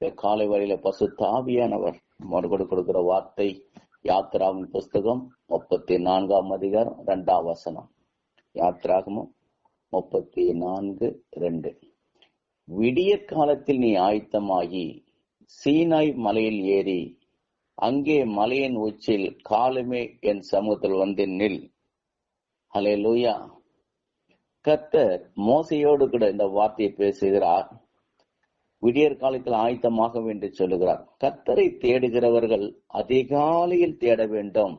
இந்த காலை வரையில பசு தாவியானவர் மறுபடி கொடுக்கிற வார்த்தை யாத்ராவின் புஸ்தகம் முப்பத்தி நான்காம் அதிகாரம் இரண்டாம் வசனம். யாத்ராகமும் முப்பத்தி நான்கு ரெண்டு விடிய காலத்தில் நீ ஆயத்தமாகி சீனாய் மலையில் ஏறி அங்கே மலையின் உச்சியில் காலமே என் சமூகத்தில் வந்து நில். ஹலே லூயா கத்தர் மோசையோடு கூட இந்த வார்த்தையை பேசுகிறார். விடியற் காலத்தில் ஆயத்தமாக என்று சொல்லுகிறார். கத்தரை தேடுகிறவர்கள் அதிகாலையில் தேட வேண்டும்.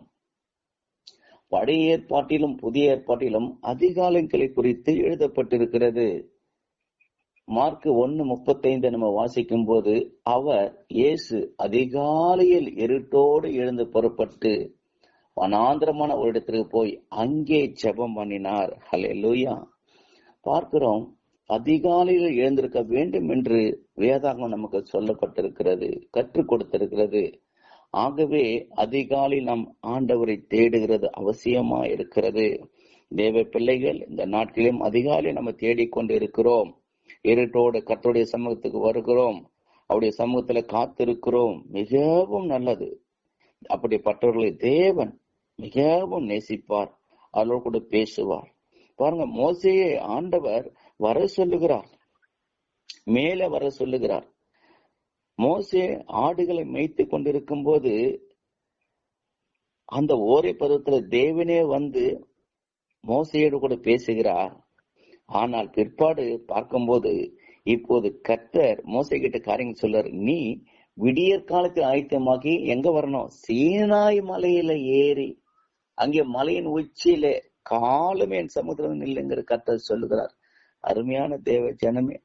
பழைய ஏற்பாட்டிலும் புதிய ஏற்பாட்டிலும் அதிகாலங்களை குறித்து எழுதப்பட்டிருக்கிறது. மார்க் ஒன்னு முப்பத்தைந்து நம்ம வாசிக்கும் போது அவர் இயேசு அதிகாலையில் இருட்டோடு எழுந்து புறப்பட்டு வனாந்திரமான ஒரு இடத்திற்கு போய் அங்கே ஜெபம் பண்ணினார். ஹலே லூயா பார்க்கிறோம் அதிகாலையில் எழுந்திருக்க வேண்டும் என்று வேதாகம் நமக்கு சொல்லப்பட்டிருக்கிறது கற்றுக் கொடுத்திருக்கிறது. ஆகவே அதிகாலை நாம் ஆண்டவரை தேடுகிறது அவசியமா இருக்கிறது. தேவ பிள்ளைகள் இந்த நாட்களிலும் அதிகாலை நம்ம தேடிக்கொண்டு இருக்கிறோம் இருட்டோடு கத்தோடைய சமூகத்துக்கு வருகிறோம். அவருடைய சமூகத்துல காத்திருக்கிறோம். மிகவும் நல்லது. அப்படிப்பட்டவர்களை தேவன் மிகவும் நேசிப்பார். அவரோடு கூட பேசுவார். பாருங்க மோசையை ஆண்டவர் வர சொல்லுகிறார். மேலே வர சொல்லுகிறார். மோசே ஆடுகளை மேய்த்து கொண்டிருக்கும் போது அந்த ஓரை பருவத்துல தேவனே வந்து மோசையோடு கூட பேசுகிறார். ஆனால் பிற்பாடு பார்க்கும்போது இப்போது கர்த்தர் மோசை கிட்ட காரியங்கள் சொல்றார். நீ விடியற் காலத்தில் ஆயத்தமாகி எங்க வரணும்? சீனாய் மலையில ஏறி அங்கே மலையின் உச்சியில காலமே என் சமுத்திரம் இல்லைங்கிற கர்த்தர் சொல்லுகிறார். அருமையான தேவ ஜனமே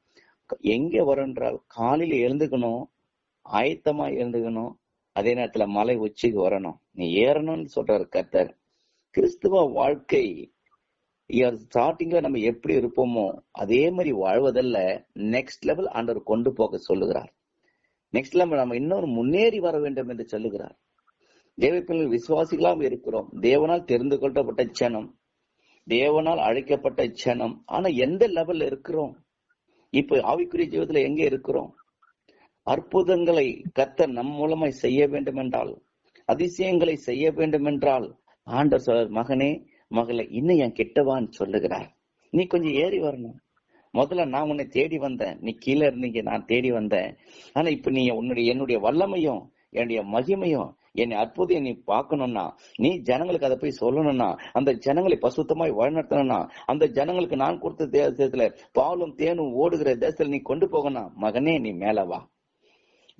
எங்கே வரும் என்றால் காலையில எழுந்துக்கணும் ஆயத்தமா எழுந்துக்கணும் அதே நேரத்துல மலை உச்சிக்கு வரணும். நீ ஏறணும்னு சொல்றாரு கர்த்தர். கிறிஸ்துவ வாழ்க்கை ஸ்டார்டிங்ல நம்ம எப்படி இருப்போமோ அதே மாதிரி வாழ்வதல்ல நெக்ஸ்ட் லெவல் ஆண்டவர் கொண்டு போக சொல்லுகிறார். நெக்ஸ்ட் லெவல் நம்ம இன்னொரு முன்னேறி வர வேண்டும் என்று சொல்லுகிறார். தேவப்பிள்ளைகள் விசுவாசிகளாக இருக்கிறோம். தேவனால் தெரிந்து கொள்ளப்பட்ட ஜனம் தேவனால் அழைக்கப்பட்ட ஜனம் ஆனா எந்த லெவல்ல இருக்கிறோம்? இப்ப ஆவிக்குரிய ஜீவத்துல எங்க இருக்கிறோம்? அற்புதங்களை கத்த நம் மூலமாய் செய்ய வேண்டும் என்றால் அதிசயங்களை செய்ய வேண்டும் என்றால் ஆண்டர் சொல்ற மகனே மகளை இன்னும் என் கிட்டவான்னு சொல்லுகிறார். நீ கொஞ்சம் ஏறி வரணும். முதல்ல நான் உன்னை தேடி வந்தேன். நீ கீழே இருந்தீங்க நான் தேடி வந்தேன். ஆனா இப்ப நீ உன்னுடைய என்னுடைய வல்லமையும் என்னுடைய மகிமையும் என்னை அற்புதம் நீ பார்க்கணும்னா நீ ஜனங்களுக்கு அதை போய் சொல்லணும்னா அந்த ஜனங்களை பசுத்தமாய் வழிநடத்தணும்னா அந்த ஜனங்களுக்கு நான் கொடுத்த தேசத்துல பாலும் தேனும் ஓடுகிற தேசத்துல நீ கொண்டு போகணும் மகனே நீ மேலவா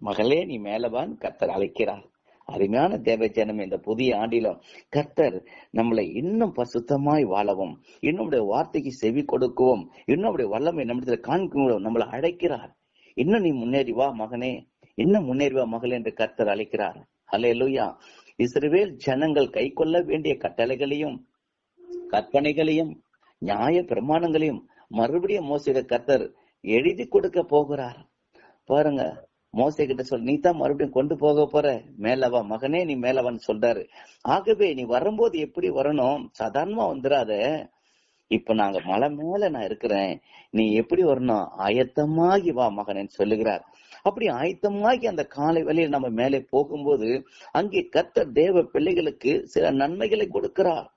மகளே நீ மேலவான்னு கர்த்தர் அழைக்கிறார். அருமையான தேவ ஜனம் இந்த புதிய ஆண்டிலும் கர்த்தர் நம்மளை இன்னும் பசுத்தமாய் வாழவும் இன்னும் வார்த்தைக்கு செவி கொடுக்கவும் இன்னும் வல்லமை நம்மிடத்துல காண்கும் நம்மளை அழைக்கிறார். இன்னும் நீ முன்னேறி வா மகனே. இன்னும் முன்னேறி வா மகள் என்று கர்த்தர் அழைக்கிறார். ஹலே இஸ்ரேல் ஜனங்கள் கை கொள்ள வேண்டிய கட்டளைகளையும் கற்பனைகளையும் நியாய பிரமாணங்களையும் மறுபடியும் மோசிட கர்த்தர் எழுதி கொடுக்க போகிறார். பாருங்க மோசை கிட்ட சொல் நீ தான் மறுபடியும் கொண்டு போக போற. மேலவா மகனே நீ மேலவான்னு சொல்றாரு. ஆகவே நீ வரும்போது எப்படி வரணும்? சாதாரணமா வந்துடாத இப்ப நாங்க மலை மேல நான் இருக்கிறேன். நீ எப்படி வரணும்? ஆயத்தமாகி வா மகனேன்னு சொல்லுகிறார். அப்படி ஆயத்தமாகி அந்த காலை வேலையில் நம்ம மேலே போகும்போது அங்கே கத்த தேவ பிள்ளைகளுக்கு சில நன்மைகளை கொடுக்கிறார்.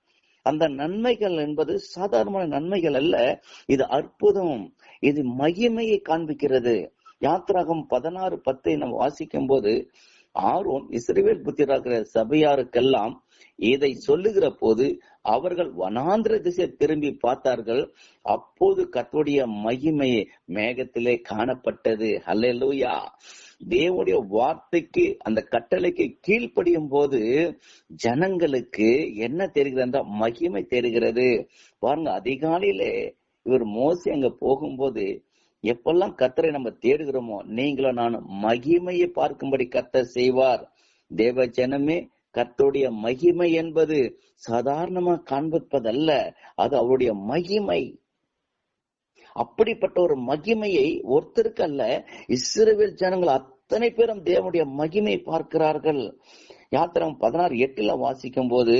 அந்த நன்மைகள் என்பது சாதாரணமான நன்மைகள் அல்ல. இது அற்புதம். இது மகிமையை காண்பிக்கிறது. யாத்ராகம் பதினாறு பத்தை நம்ம வாசிக்கும் போது ஆர்வம் இஸ்ரேல் புத்திராகிற சபையாருக்கெல்லாம் இதை சொல்லுகிற போது அவர்கள் வனாந்திர திசை திரும்பி பார்த்தார்கள். அப்போது கத்துடைய மகிமை மேகத்திலே காணப்பட்டது. ஹalleluya. தேவனுடைய வார்த்தைக்கு அந்த கட்டளைக்கு கீழ்ப்படியும் போது ஜனங்களுக்கு என்ன தெரிகிறது என்றால் மகிமை தெரிகிறது. பாருங்க அதிகாலையிலே இவர் மோசி அங்க போகும்போது எப்பெல்லாம் கத்தரை நம்ம தேடுகிறோமோ நீங்களும் நானும் மகிமையை பார்க்கும்படி கத்தர் செய்வார். தேவ ஜனமே கத்தோடைய மகிமை என்பது சாதாரணமா காண்பிப்பதல்ல அது அவருடைய மகிமை. அப்படிப்பட்ட ஒரு மகிமையை ஒருத்தருக்கு அல்ல இஸ்ரேல் ஜனங்கள் அத்தனை பேரும் தேவனுடைய மகிமை பார்க்கிறார்கள். யாத்திரம் பதினாறு எட்டுல வாசிக்கும் போது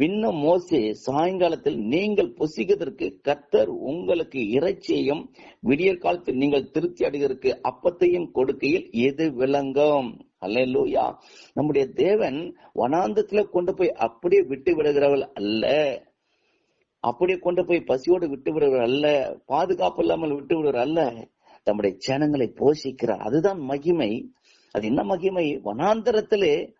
பின்னும் மோசே சாயங்காலத்தில் நீங்கள் புசிக்கிறதற்கு கத்தர் உங்களுக்கு இறைச்சியையும் விடியற் காலத்தில் நீங்கள் திருப்தி அடைகிறதுக்கு அப்பத்தையும் கொடுக்கையில் எது விளங்கும்? அல்லேலூயா. நம்முடைய தேவன் வனாந்தத்துல கொண்டு போய் அப்படியே விட்டு விடுகிறவள் அல்ல. அப்படியே கொண்டு போய் பசியோடு விட்டு விடுவர் அல்ல. பாதுகாப்பு இல்லாமல் விட்டு விடுவர் அல்ல. தம்முடைய ஜனங்களை போஷிக்கிறார். அதுதான் மகிமை. அது என்ன மகிமை? வனாந்தரத்திலே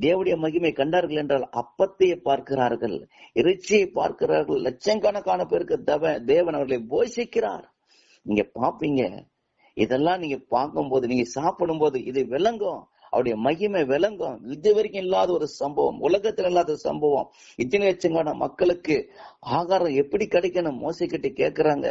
தேவடைய மகிமை கண்டார்கள் என்றால் அப்பத்தையே பார்க்கிறார்கள். இறைச்சியை பார்க்கிறார்கள். லட்சக்கணக்கான பேருக்கு தவ- தேவன் அவர்களை போஷிக்கிறார். நீங்க பாப்பீங்க இதெல்லாம் நீங்க பார்க்கும்போது நீங்க சாப்பிடும் போது இது விளங்கும். அவருடைய மகிமை விளங்கும். இது வரைக்கும் இல்லாத ஒரு சம்பவம் உலகத்துல இல்லாத சம்பவம். இத்தனை லட்சங்கான மக்களுக்கு ஆகாரம் எப்படி கிடைக்கணும்? மோசைக்கிட்ட கேட்கிறாங்க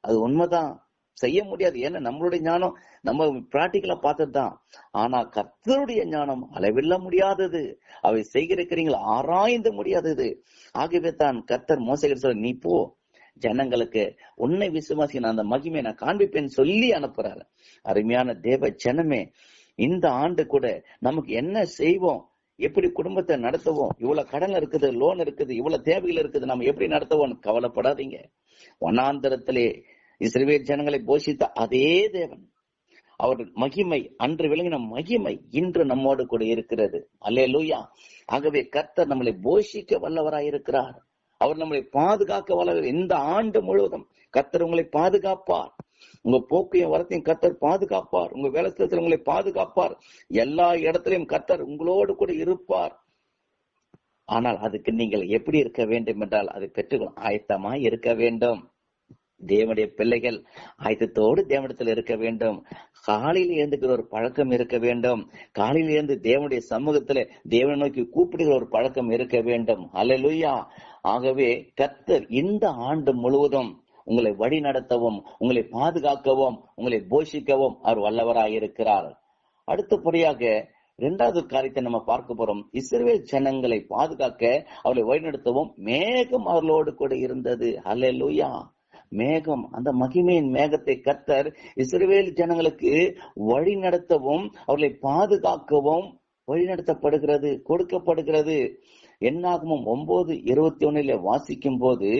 அது உண்மைதான். செய்ய முடியாது. ஏன்னா நம்மளுடைய ஞானம் நம்ம பிராக்டிக்கலா பார்த்ததுதான் ஆனா கர்த்தருடைய ஞானம் அளவில்ல முடியாதது. அவை செய்கிறீங்களா ஆராய்ந்து முடியாதது. ஆகவே தான் கர்த்தர் மோசைகிட்ட சொல்ல நீ போ. ஜனங்களுக்கு உன்னை விசுவாசி நான் அந்த மகிமையை நான் காண்பிப்பேன் சொல்லி அனுப்புறாரு. அருமையான தேவ ஜனமே இந்த ஆண்டு கூட நமக்கு என்ன செய்வோம்? எப்படி குடும்பத்தை நடத்துவோம்? இவ்வளவு கடன் இருக்குது லோன் இருக்குது இவ்வளவு தேவைகள் இருக்குது நம்ம எப்படி நடத்துவோம் கவலைப்படாதீங்க. வனாந்தரத்திலே இஸ்ரேல் ஜனங்களை போஷித்த அதே தேவன். அவர் மகிமை அன்று விளங்கின மகிமை இன்று நம்மோடு கூட இருக்கிறது. அல்லே லூயா ஆகவே கர்த்தர் நம்மளை போஷிக்க வல்லவராயிருக்கிறார் அவர் நம்மளை பாதுகாக்க வல்ல இந்த ஆண்டு முழுவதும் கர்த்தர் உங்களை பாதுகாப்பார். உங்க போக்கையும் வரத்தையும் கத்தர் பாதுகாப்பார். உங்க வேலை ஸ்தலத்தில் உங்களை பாதுகாப்பார். எல்லா இடத்திலையும் கத்தர் உங்களோடு கூட இருப்பார். ஆனால் அதுக்கு நீங்கள் எப்படி இருக்க வேண்டும் என்றால் அதை பெற்றுக்கொள்ள ஆயத்தமாய் இருக்க வேண்டும். தேவனுடைய பிள்ளைகள் ஆயத்தத்தோடு தேவனிடத்தில் இருக்க வேண்டும். காலையில் எழுந்துக்கிற ஒரு பழக்கம் இருக்க வேண்டும். காலையில் எழுந்து தேவனுடைய சமூகத்துல தேவனை நோக்கி கூப்பிடுகிற ஒரு பழக்கம் இருக்க வேண்டும். அல்லேலூயா ஆகவே கத்தர் இந்த ஆண்டு முழுவதும் உங்களை வழி நடத்தவும் உங்களை பாதுகாக்கவும் உங்களை போஷிக்கவும் அவர் வல்லவராய் இருக்கிறார் அடுத்தபடியாக இரண்டாவது காரியத்தை நம்ம பார்க்க போறோம். இஸ்ரேல் ஜனங்களை பாதுகாக்க அவளை வழிநடத்தவும் மேகம் அவர்களோடு கூட இருந்தது. அல்லேலூயா மேகம் அந்த மகிமையின் மேகத்தை கத்தர் இஸ்ரேல் ஜனங்களுக்கு வழி நடத்தவும் அவர்களை பாதுகாக்கவும் வழிநடத்தப்படுகிறது கொடுக்கப்படுகிறது. என்னாகமும் ஒன்பது இருபத்தி ஒன்னுல வாசிக்கும் போது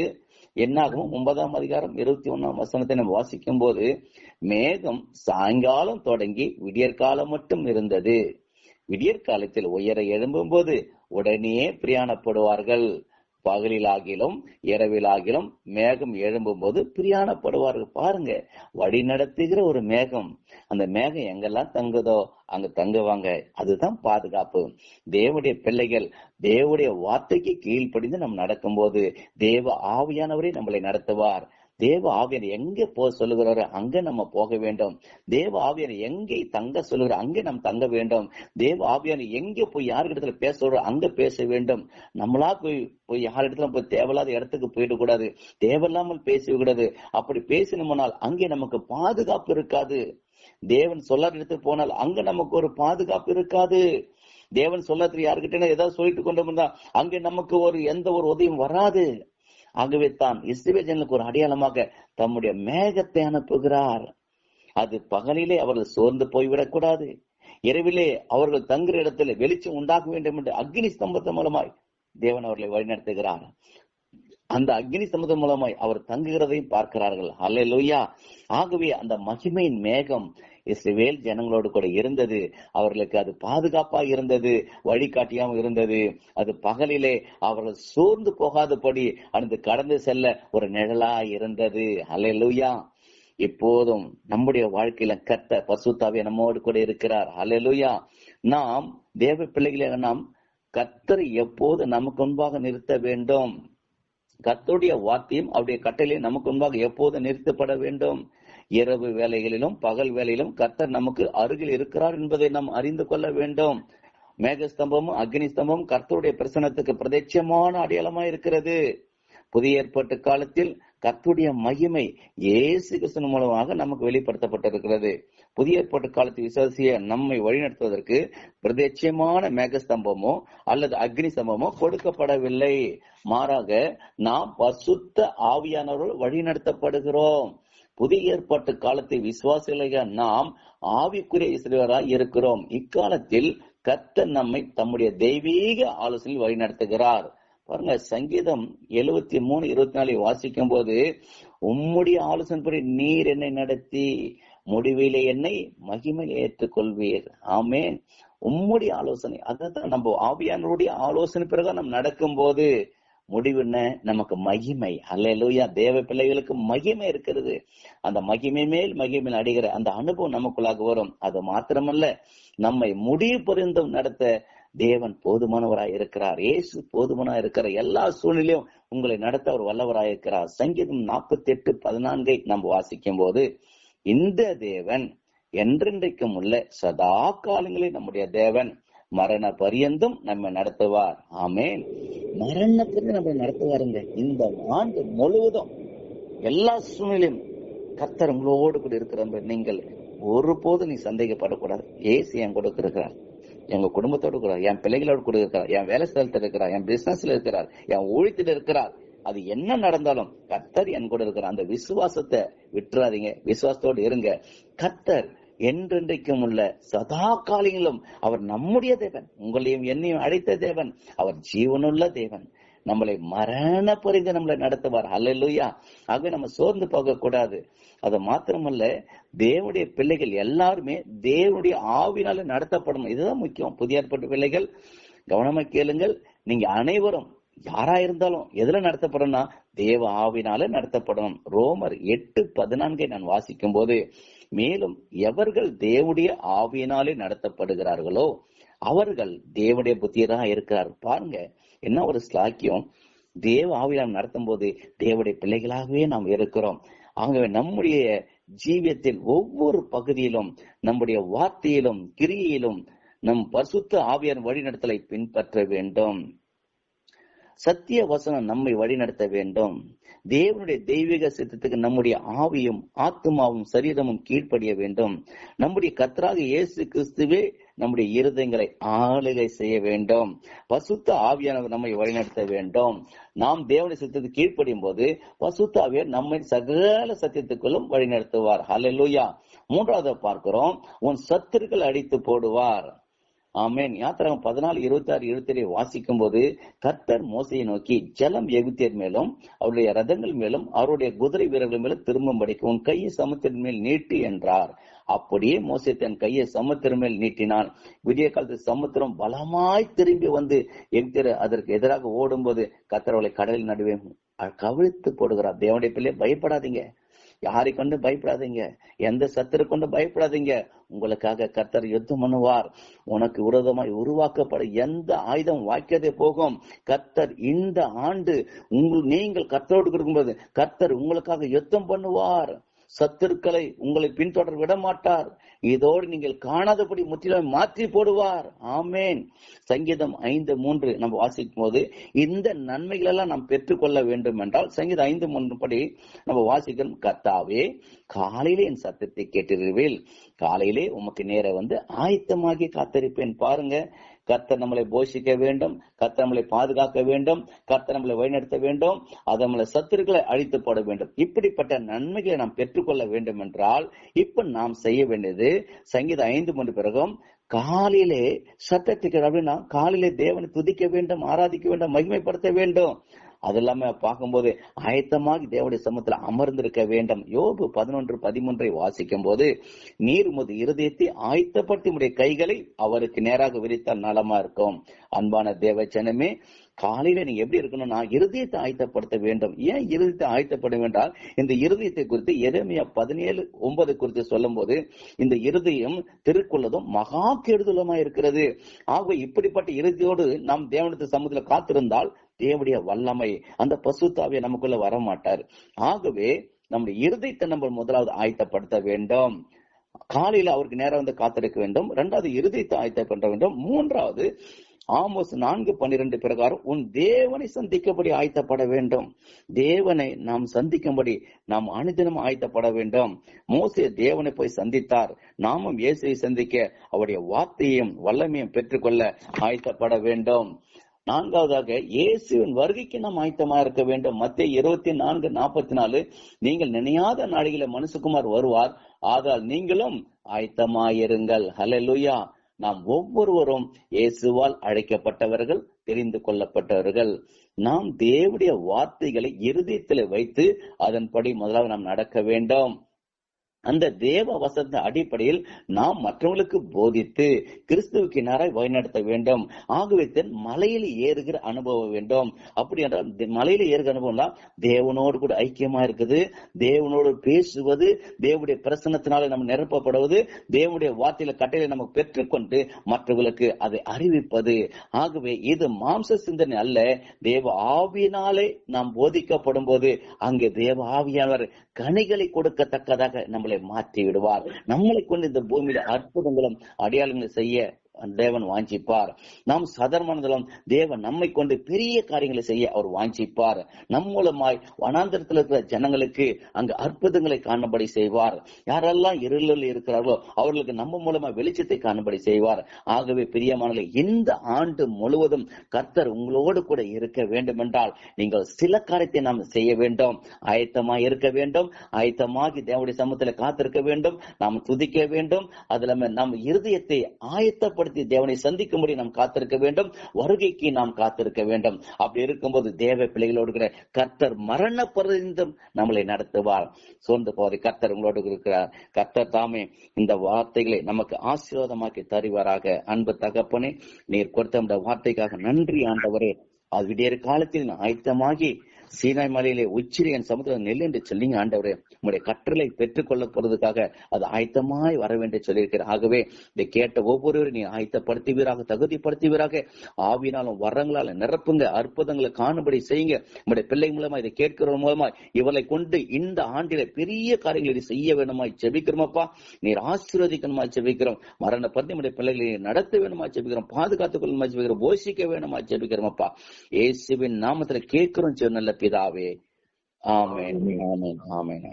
என்னாகும்? ஒன்பதாம் அதிகாரம் இருபத்தி ஒன்னாம் வசனத்தை நம்ம வாசிக்கும் போது மேகம் சாயங்காலம் தொடங்கி விடியற்காலம் மட்டும் இருந்தது. விடியற்காலத்தில் உயர எழும்பும் போது உடனே பிரியாணப்படுவார்கள். பகலிலாகிலும் இரவிலாகிலும் மேகம் எழும்பும் போது பிரியாணப்படுவார்கள். பாருங்க வழி நடத்துகிற ஒரு மேகம். அந்த மேகம் எங்கெல்லாம் தங்குதோ அங்க தங்குவாங்க. அதுதான் பாதுகாப்பு. தேவடைய பிள்ளைகள் தேவடைய வார்த்தைக்கு கீழ்ப்படிந்து நம்ம நடக்கும்போது தேவ ஆவியானவரே நம்மளை நடத்துவார். தேவ ஆவியர் எங்கே போ சொல்லுகிறாரோ அங்க நம்ம போக வேண்டும். தேவ ஆவியர் எங்கே தங்க சொல்லுகிற அங்கே நாம் தங்க வேண்டும். தேவ ஆவியர் எங்கே போய் யாருக்கிடத்துல பேசுறோ அங்க பேச வேண்டும். நம்மளா போய் போய் யார் இடத்துல போய் தேவையில்லாத இடத்துக்கு போயிட கூடாது. தேவையில்லாமல் பேசக்கூடாது அப்படி பேசினோம்னால் அங்கே நமக்கு பாதுகாப்பு இருக்காது. தேவன் சொல்லாத இடத்துக்கு போனால் அங்க நமக்கு ஒரு பாதுகாப்பு இருக்காது. தேவன் சொல்லாத யாருக்கிட்ட ஏதாவது சொல்லிட்டு கொண்டு வந்தா அங்கே நமக்கு ஒரு எந்த ஒரு உதவியும் வராது. ஆகவே தான் இஸ்ரேல் ஜனங்களுக்கு ஒரு அடையாளமாக தம்முடைய மேகத்தை அனுப்புகிறார். அது பகலிலே அவர்கள் சோர்ந்து போய்விடக்கூடாது. இரவிலே அவர்கள் தங்குற இடத்துல வெளிச்சம் உண்டாக்க வேண்டும் என்று அக்னி ஸ்தம்பத்தின் மூலமாய் தேவன் அவர்களை வழிநடத்துகிறார். அந்த அக்னி சமுதம் மூலமாய் அவர் தங்குகிறதையும் பார்க்கிறார்கள். அல்ல லோய்யா ஆகவே அந்த மகிமையின் மேகம் இஸ்ரேல் ஜனங்களோடு கூட இருந்தது. அவர்களுக்கு அது பாதுகாப்பா இருந்தது வழிகாட்டியாம இருந்தது. அது பகலிலே அவர்கள் சோர்ந்து போகாதபடி அந்த கடந்து செல்ல ஒரு நிழலா இருந்தது. அலையலுயா இப்போதும் நம்முடைய வாழ்க்கையில கத்த பசுத்தாவே நம்மோடு கூட இருக்கிறார். அலையலுயா நாம் தேவ பிள்ளைகளை நாம் கத்தரை எப்போது நமக்கு முன்பாக நிறுத்த வேண்டும்? கர்த்தருடைய வார்த்தையும் அவருடைய கட்டளையும் நமக்கு முன்பாக எப்போது நிறுத்தப்பட வேண்டும்? இரவு வேலைகளிலும் பகல் வேலையிலும் கர்த்தர் நமக்கு அருகில் இருக்கிறார் என்பதை நாம் அறிந்து கொள்ள வேண்டும். மேகஸ்தம்பமும் அக்னி ஸ்தம்பமும் கர்த்தருடைய பிரசனத்துக்கு பிரதட்சமான அடையாளமா இருக்கிறது. புதிய ஏற்பாட்டு காலத்தில் கர்த்தருடைய மகிமை இயேசு கிருஷ்ணன் மூலமாக நமக்கு வெளிப்படுத்தப்பட்டிருக்கிறது. புதிய ஏற்பாட்டு காலத்து விசுவாசிய நம்மை வழிநடத்துவதற்கு பிரதட்சியமான மேகஸ்தம்பமோ அல்லது அக்னி ஸ்தம்பமோ கொடுக்கப்படவில்லை. மாறாக நாம் பசுத்த ஆவியானவர்கள் வழிநடத்தப்படுகிறோம். புதிய ஏற்பாட்டு காலத்தை விசுவாசிகளாக நாம் ஆவிக்குரிய இஸ்ரேலராய் இருக்கிறோம். இக்காலத்தில் கர்த்தர் நம்மை தம்முடைய தெய்வீக ஆலோசனை வழிநடத்துகிறார். பாருங்க சங்கீதம் எழுபத்தி மூணு இருபத்தி நாலு வாசிக்கும் போது உம்முடைய ஆலோசனைப்படி நீர் என்னை நடத்தி முடிவிலே என்னை மகிமையில் ஏற்றுக்கொள்வீர். ஆமே உம்முடைய ஆலோசனை அதான் நம்ம ஆவியானவருடைய ஆலோசனை பிறகு நம்ம நடக்கும் போது முடிவுன்ன நமக்கு மகிமை. அல்லையா தேவ பிள்ளைகளுக்கு மகிமை இருக்கிறது. அந்த மகிமை மேல் மகிமை அடைகிற அந்த அனுபவம் நமக்குள்ளாக வரும். அது மாத்திரமல்ல நம்மை முடிவு பொருந்தும் நடத்த தேவன் போதுமானவராய் இருக்கிறார். இயேசு போதுமானா இருக்கிற எல்லா சூழ்நிலையும் உங்களை நடத்த அவர் வல்லவராய் இருக்கிறார். சங்கீதம் நாற்பத்தி எட்டு பதினான்கை நம்ம வாசிக்கும் போது இந்த தேவன் என்றென்றைக்கும் உள்ள சதா காலங்களில் நம்முடைய தேவன் மரண பரியந்தும் நம்ம நடத்துவார். ஆமேன். மரணத்திற்கு நம்ம நடத்துவாருங்க. இந்த ஆண்டு முழுவதும் எல்லா சூழ்நிலையும் கத்தர் உங்களோடு கூட இருக்கிற நீங்கள் ஒருபோதும் நீ சந்தேகப்படக்கூடாது. ஏசு என் கூட இருக்கிறார். எங்க குடும்பத்தோடு கூட என் பிள்ளைகளோடு கூட இருக்கிறார். என் வேலை ஸ்தலத்தில் இருக்கிறார். என் பிசினஸ்ல இருக்கிறார். என் ஊழியத்தில் இருக்கிறார். அது என்ன நடந்தாலும் கத்தர் என் கூட இருக்கிறார். அந்த விசுவாசத்தை விட்டுறாதீங்க. விசுவாசத்தோடு இருங்க. கத்தர் என்றென்றைக்கும் உள்ள சதா காலங்களிலும் அவர் நம்முடைய தேவன் உங்களையும் என்னையும் அழைத்த தேவன் அவர் ஜீவனுள்ள தேவன். நம்மளை மரண புரிந்து நம்மளை நடத்துவார். அல்லையா ஆகவே நம்ம சோர்ந்து போக கூடாது அது மாத்திரமல்ல தேவனுடைய பிள்ளைகள் எல்லாருமே தேவனுடைய ஆவினால நடத்தப்படணும். இதுதான் முக்கியம். புதிய ஏற்பட்ட பிள்ளைகள் கவனமா கேளுங்கள். நீங்க அனைவரும் யாரா இருந்தாலும் எதுல நடத்தப்படணும்னா தேவ ஆவினால நடத்தப்படணும். ரோமர் எட்டு பதினான்கை நான் வாசிக்கும் போது மேலும் எவர்கள் தேவடைய ஆவியினாலே நடத்தப்படுகிறார்களோ அவர்கள் தேவனுடைய புத்தியராக இருக்கிறார் பாருங்க என்ன ஒரு ஸ்லாக்கியம் தேவ ஆவியால் நடத்தும் போது தேவடைய பிள்ளைகளாகவே நாம் இருக்கிறோம். ஆகவே நம்முடைய ஜீவியத்தில் ஒவ்வொரு பகுதியிலும் நம்முடைய வார்த்தையிலும் கிரியிலும் நம் பசுத்த ஆவியர் வழிநடத்தலை பின்பற்ற வேண்டும். சத்திய வசனம் நம்மை வழிநடத்த வேண்டும். தேவனுடைய தெய்வீக சித்தத்துக்கு நம்முடைய ஆவியும் ஆத்மாவும் சரீரமும் கீழ்ப்படிய வேண்டும். நம்முடைய கத்தராக இயேசு கிறிஸ்துவே நம்முடைய இருதயங்களை ஆளுகை செய்ய வேண்டும். பசுத்த ஆவியானவர் நம்மை வழிநடத்த வேண்டும். நாம் தேவனுடைய சித்தத்துக்கு கீழ்ப்படியும் போது பசுத்த ஆவியர் நம்மை சகல சத்தியத்துக்குள்ளும் வழிநடத்துவார். ஹalleluya மூன்றாவது பார்க்கிறோம். உன் சத்துருக்கள் அடித்து போடுவார். ஆமேன். யாத்திரம் பதினாலு இருபத்தி ஆறு இருபத்தி ஏழு வாசிக்கும் போது கர்த்தர் மோசையை நோக்கி ஜலம் எகுத்தியர் மேலும் அவருடைய ரதங்கள் மேலும் அவருடைய குதிரை வீரர்கள் மேலும் திரும்பும்படிக்கு உன் கையை சமுத்திரன் மேல் நீட்டி என்றார். அப்படியே மோசை தன் கையை சமுத்திரம் மேல் நீட்டினான். விடிய காலத்து சமுத்திரம் பலமாய் திரும்பி வந்து எகிப்தியர் அதற்கு எதிராக ஓடும்போது கத்தரவளை கடலில் நடுவே கவிழ்த்து போடுகிறார். தேவனுடைய பிள்ளை பயப்படாதீங்க. யாரை கொண்டு பயப்படாதீங்க. எந்த சத்துரு கொண்டு பயப்படாதீங்க. உங்களுக்காக கர்த்தர் யுத்தம் பண்ணுவார். உனக்கு விரோதமாய் உருவாக்கப்பட எந்த ஆயுதம் வாய்க்கதே போகும். கர்த்தர் இந்த ஆண்டு உங்கள் நீங்கள் கர்த்தரோடு இருக்கும்போது கர்த்தர் உங்களுக்காக யுத்தம் பண்ணுவார். சத்துருக்களை உங்களை பின்தொடர் விட மாட்டார் இதோடு நீங்கள் காணாதபடி முற்றிலும் மாற்றி போடுவார். ஆமேன். சங்கீதம் ஐந்து மூன்று நம்ம வாசிக்கும் போது இந்த நன்மைகள் எல்லாம் நாம் பெற்றுக்கொள்ள வேண்டும் என்றால் சங்கீதம் ஐந்து மூன்று படி நம்ம வாசிக்கிறோம் கத்தாவே காலையிலே என் சத்தத்தை கேட்டிருவேன் காலையிலே உமக்கு நேர வந்து ஆயத்தமாகி காத்திருப்பேன். பாருங்க கர்த்தர் நம்மளை போஷிக்க வேண்டும் கர்த்தர் நம்மளை பாதுகாக்க வேண்டும் கர்த்தர் நம்மளை வழிநடத்த வேண்டும் அது நம்மளை சத்துருக்களை அழித்து போட வேண்டும். இப்படிப்பட்ட நன்மைகளை நாம் பெற்றுக்கொள்ள வேண்டும் என்றால் இப்ப நாம் செய்ய வேண்டியது சங்கீதம் ஐந்து மணி பிறகும் காலையிலே சத்தத்துக்கு அப்படின்னா காலையிலே தேவனை துதிக்க வேண்டும் ஆராதிக்க வேண்டும் மகிமைப்படுத்த வேண்டும். அது இல்லாம பார்க்கும்போது ஆயத்தமாக தேவடைய சமத்துல அமர்ந்திருக்க வேண்டும். யோபு பதினொன்று பதிமூன்றை வாசிக்கும் போது நீர் உமது இருதயத்தை ஆயத்தப்படுத்தி உடைய கைகளை அவருக்கு நேராக விரித்தால் நலமா இருக்கும். அன்பான தேவச்சனமே காலையில நீங்க எப்படி இருக்கணும்னா இருதயத்தை ஆயத்தப்படுத்த வேண்டும். ஏன் இருதயத்தை ஆயத்தப்பட வேண்டால் இந்த இருதயத்தை குறித்து எதமையா பதினேழு ஒன்பது குறித்து சொல்லும் போது இந்த இருதயம் திருக்குள்ளதும் மகா கெடுதலமா இருக்கிறது. ஆகவே இப்படிப்பட்ட இறுதியோடு நாம் தேவனத்து சமூகத்தில் காத்திருந்தால் தேவடைய வல்லமை அந்த பசுத்தாவிய நமக்குள்ள வர மாட்டார் ஆகவே நம்முடைய இருதயத்தை நம்ம முதலாவது ஆயத்தப்படுத்த வேண்டும். காலையில அவருக்கு நேரம் வந்து காத்திருக்க வேண்டும். இரண்டாவது இருதயத்தை ஆயத்தப்படுத்த வேண்டும். மூன்றாவது ஆமோஸ் நான்கு பன்னிரண்டு பிரகாரம் உன் தேவனை சந்திக்கபடி ஆயத்தப்பட வேண்டும். தேவனை நாம் சந்திக்கும்படி நாம் அனுதினம் ஆயத்தப்பட வேண்டும். மோசிய தேவனை போய் சந்தித்தார். நாமும் இயேசுவை சந்திக்க அவருடைய வார்த்தையும் வல்லமையும் பெற்றுக்கொள்ள ஆயத்தப்பட வேண்டும். நான்காவதாக இயேசுவின் வருகைக்கு நாம் ஆயத்தமா இருக்க வேண்டும். மத்திய இருபத்தி நான்கு நாற்பத்தி நாலு நீங்கள் நினையாத நாடுகளில் மனுஷகுமார் வருவார். ஆதால் நீங்களும் ஆயத்தமாயிருங்கள். ஹலலுயா நாம் ஒவ்வொருவரும் இயேசுவால் அழைக்கப்பட்டவர்கள் தெரிந்து கொள்ளப்பட்டவர்கள். நாம் தேவடைய வார்த்தைகளை இருதயத்தில் வைத்து அதன்படி முதலாவது நாம் நடக்க வேண்டும். அந்த தேவ வசந்த அடிப்படையில் நாம் மற்றவர்களுக்கு போதித்து கிறிஸ்துவுக்கு நேராய் வழிநடத்த வேண்டும். ஆகவே தென் மலையில் ஏறுகிற அனுபவம் வேண்டும். அப்படி என்றால் மலையில ஏறுகிற அனுபவம்னா தேவனோடு கூட ஐக்கியமா இருக்குது. தேவனோடு பேசுவது தேவனுடைய பிரசன்னத்தினால நம்ம நிரப்பப்படுவது தேவனுடைய வார்த்தையில கட்டையில நம்ம பெற்றுக்கொண்டு மற்றவர்களுக்கு அதை அறிவிப்பது. ஆகவே இது மாம்ச சிந்தனை அல்ல. தேவ ஆவியினாலே நாம் போதிக்கப்படும் போது அங்கே தேவ ஆவியானவர் கனிகளை கொடுக்கத்தக்கதாக நம்மளை மாற்றி விடுவார் நம்மளை கொண்டு இந்த பூமியில அற்புதங்களும் அடையாளங்களை செய்ய தேவன் வாஞ்சிப்பார். நாம் சாதாரணமானதிலும் தேவன் நம்மை கொண்டு பெரிய காரியங்களை செய்ய அவர் வாஞ்சிப்பார். நம் மூலமாய் வனாந்திரத்தில் இருக்கிற ஜனங்களுக்கு அங்கு அற்புதங்களை காணும்படி செய்வார். யாரெல்லாம் இருளில் இருக்கிறார்களோ அவர்களுக்கு நம்ம மூலமா வெளிச்சத்தை காணும்படி செய்வார். ஆகவே பிரியமானவர்களை இந்த ஆண்டு முழுவதும் கர்த்தர் உங்களோடு கூட இருக்க வேண்டும் என்றால் நீங்கள் சில காரியத்தை நாம் செய்ய வேண்டும். ஆயத்தமாக இருக்க வேண்டும். ஆயத்தமாகி தேவனுடைய சமூகத்தில் காத்திருக்க வேண்டும். நாம் துதிக்க வேண்டும். அதுல நம் இருதயத்தை ஆயத்தப்பட ஆயத்தப்படுத்தி தேவனை சந்திக்கும்படி நாம் காத்திருக்க வேண்டும். வருகைக்கு நாம் காத்திருக்க வேண்டும். அப்படி இருக்கும்போது தேவ பிள்ளைகளோடு கூட கர்த்தர் மரண பரிந்தும் நம்மளை நடத்துவார். சோர்ந்து போவதை கர்த்தர் உங்களோடு இருக்கிறார். கர்த்தர் தாமே இந்த வார்த்தைகளை நமக்கு ஆசீர்வாதமாக்கி தருவாராக. அன்பு தகப்பனே நீர் கொடுத்த இந்த வார்த்தைக்காக நன்றி ஆண்டவரே. அது விடியற் காலத்தில் ஆயத்தமாகி சீனாய் மலையிலே உச்சிரியன் சமுத்திரம் நெல் என்று சொல்லிங்க ஆண்டவரே உங்களுடைய கற்றலை பெற்றுக் கொள்ள போறதுக்காக அது ஆயத்தமாய் வர வேண்டும் சொல்லியிருக்கிறார் ஆகவே இதை கேட்ட ஒவ்வொருவரும் நீ ஆயத்தப்படுத்துவீராக தகுதிப்படுத்துவீராக ஆவினாலும் வரங்களால நிரப்புங்க அற்புதங்களை காணும்படி செய்யுங்க. உங்களுடைய பிள்ளை மூலமா இதை கேட்கிற மூலமா இவளை கொண்டு இந்த ஆண்டில பெரிய காரியங்களை நீ செய்ய வேணுமாய் செபிக்கிறோமப்பா நீர் ஆசீர்வதிக்கணுமா செபிக்கிறோம் மரண பத்தி உடைய பிள்ளைகளை நடத்த வேணுமா செபிக்கிறோம் பாதுகாத்துக் கொள்ளுமா செபிக்கிறோம் போஷிக்க வேணுமா செபிக்கிறோமாப்பா இயேசுவின் நாமத்துல கேட்கிறோம் நல்ல பிதாவே. ஆமென். ஆமென். ஆமென்.